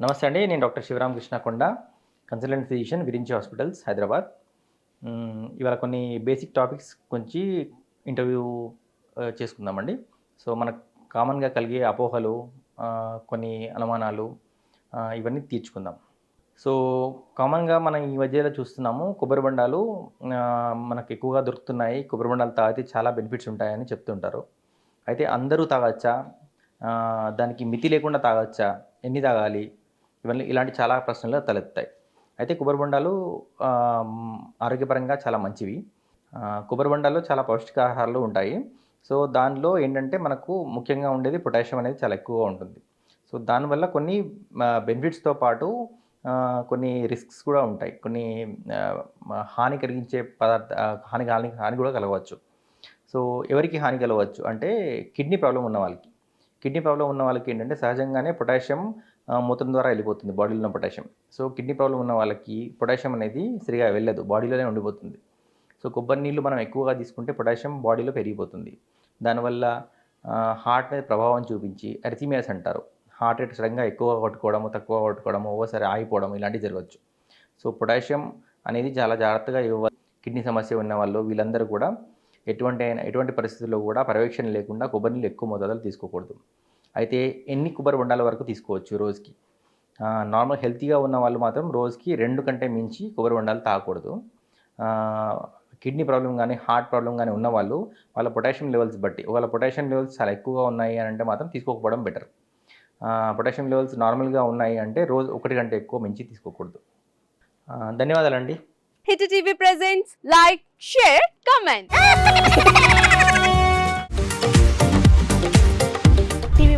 నమస్తే అండి నేను doctor Sivaram Krishnakonda consultant physician Virinchi hospitals Hyderabad. ఇవాళ కొన్ని బేసిక్ టాపిక్స్ గురించి ఇంటర్వ్యూ చేసుకుందామండి. సో మనకు కామన్గా కలిగే అపోహలు కొన్ని అనుమానాలు ఇవన్నీ తీర్చుకుందాం. సో కామన్గా మనం ఈ మధ్యలో చూస్తున్నాము కొబ్బరి బండాలు మనకు ఎక్కువగా దొరుకుతున్నాయి. కొబ్బరి బండాలు తాగితే చాలా బెనిఫిట్స్ ఉంటాయని చెప్తుంటారు. అయితే అందరూ తాగొచ్చా? దానికి మితి లేకుండా తాగొచ్చా? ఎన్ని తాగాలి? ఇవన్నీ ఇలాంటి చాలా ప్రశ్నలు తలెత్తాయి. అయితే కొబ్బరి బొండాలు ఆరోగ్యపరంగా చాలా మంచివి. ఆ, కొబ్బరి చాలా పౌష్టికాహారాలు ఉంటాయి. సో దానిలో ఏంటంటే మనకు ముఖ్యంగా ఉండేది పొటాషియం అనేది చాలా ఎక్కువగా ఉంటుంది. సో దానివల్ల కొన్ని బెనిఫిట్స్తో పాటు కొన్ని రిస్క్స్ కూడా ఉంటాయి. కొన్ని హాని కలిగించే పదార్థ హాని హాని హాని కూడా కలగవచ్చు. సో ఎవరికి హాని కలగవచ్చు? అంటే కిడ్నీ ప్రాబ్లం ఉన్న వాళ్ళకి. కిడ్నీ ప్రాబ్లం ఉన్న వాళ్ళకి ఏంటంటే సహజంగానే పొటాషియం మూత్రం ద్వారా వెళ్ళిపోతుంది బాడీలో ఉన్న పొటాషియం. సో కిడ్నీ ప్రాబ్లం ఉన్న వాళ్ళకి పొటాషియం అనేది సరిగా వెళ్ళదు బాడీలోనే ఉండిపోతుంది. సో కొబ్బరి నీళ్ళు మనం ఎక్కువగా తీసుకుంటే పొటాషియం బాడీలో పెరిగిపోతుంది. దానివల్ల హార్ట్ మీద ప్రభావం చూపించి అరిథిమియాస్ అంటారు. హార్ట్ రేట్ సడన్గా ఎక్కువ కొట్టుకోవడము తక్కువ కొట్టుకోవడము ఓసారి ఆగిపోవడం ఇలాంటివి జరగవచ్చు. సో పొటాషియం అనేది చాలా జాగ్రత్తగా ఇవ్వాలి కిడ్నీ సమస్య ఉన్న వాళ్ళు వీళ్ళందరూ కూడా ఎటువంటి అయినా ఎటువంటి పరిస్థితుల్లో కూడా పర్యవేక్షణ లేకుండా కొబ్బరి నీళ్ళు ఎక్కువ మోతాదులో తీసుకోకూడదు. అయితే ఎన్ని కొబ్బరి బొండాల వరకు తీసుకోవచ్చు రోజుకి? నార్మల్ హెల్తీగా ఉన్న వాళ్ళు మాత్రం రోజుకి రెండు కంటే మించి కొబ్బరి బొండాలు తాగకూడదు. కిడ్నీ ప్రాబ్లం కానీ హార్ట్ ప్రాబ్లం కానీ ఉన్న వాళ్ళు వాళ్ళ పొటాషియం లెవెల్స్ బట్టి వాళ్ళ పొటాషియం లెవెల్స్ చాలా ఎక్కువగా ఉన్నాయి అని అంటే మాత్రం తీసుకోకపోవడం బెటర్. పొటాషియం లెవెల్స్ నార్మల్గా ఉన్నాయి అంటే రోజు ఒకటి కంటే ఎక్కువ మించి తీసుకోకూడదు. ధన్యవాదాలండి. Hit TV presents like share comment.